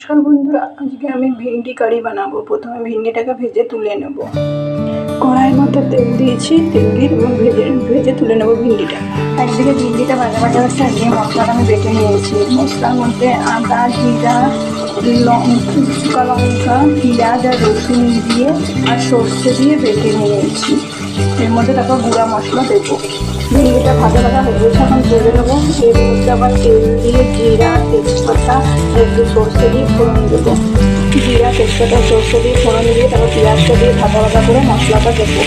নমস্কার বন্ধুরা, আজকে আমি ভিন্ডি কারি বানাবো। প্রথমে ভিন্ডিটাকে ভেজে তুলে নেব। কড়াইয়ের মধ্যে তেল দিয়েছি, তেল দিয়ে এবং ভেজে ভেজে তুলে নেব ভিন্ডিটা। একদিকে ভিন্ডিটা ভাজা ভাজা হচ্ছে, একদিকে মশলাটা আমি বেটে নিয়েছি। মশলার মধ্যে আদা, জিরা, লঙ্কা লঙ্কা, পেঁয়াজ আর রসুন দিয়ে আর সর্ষে দিয়ে বেটে নিয়েছি। এর মধ্যে তারপর গুঁড়া মশলা দেবো। ভিন্ডিটা ভাজা ভাজা হয়ে গেছে, এখন তুলে নেব। এর মধ্যে আবার তেল দিয়ে জিরা, তেজপাতা একটু সর্ষে দিয়ে ফোড়ন দেবো। জিরা তেজপাতা সর্ষে দিয়ে ফোড়ন দিয়ে তারপর পেঁয়াজটা দিয়ে ভাজা ভাজা করে মশলাটা দেবো।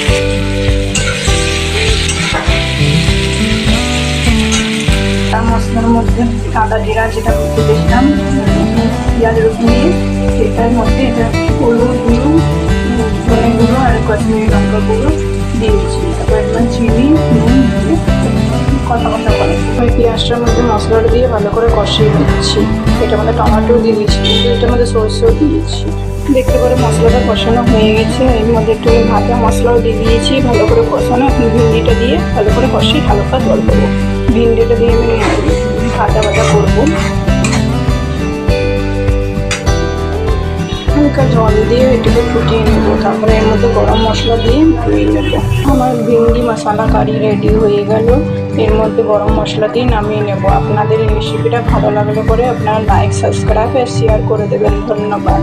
তার মশলার মধ্যে আদা, জিরা যেটা দিয়েছিলাম পেঁয়াজ, রসুন দিয়ে, সেটার মধ্যে এটা হলুদ গুঁড়ো গুঁড়ো আর কাশ্মীরি লঙ্কা গুঁড়ো দিয়েছি। পেঁয়াজটার মধ্যে মশলাটা দিয়ে ভালো করে কষিয়ে দিচ্ছি এটা মধ্যে টমেটো দিয়ে দিচ্ছি এটা মধ্যে সরষেও দিচ্ছি। দেখতে পারে মশলাটা কষানো হয়ে গেছে। এর মধ্যে একটু ভাজা মশলাও দিয়ে দিয়েছি, ভালো করে কষানো। ভিন্ডিটা দিয়ে ভালো করে কষিয়ে হালকা জল দেবো। ভিন্ডিটা দিয়ে আমি ভাজা ভাজা হালকা জল দিয়ে এটাকে ফুটিয়ে নেব। তারপরে এর মধ্যে গরম মশলা দিয়ে নামিয়ে নেব। আমার ভিন্ডি মশলা কারি রেডি হয়ে গেল। এর মধ্যে গরম মশলা দিয়ে নামিয়ে নেব। আপনাদের এই রেসিপিটা ভালো লাগলে পরে আপনারা লাইক সাবস্ক্রাইব আর শেয়ার করে দেবেন। ধন্যবাদ।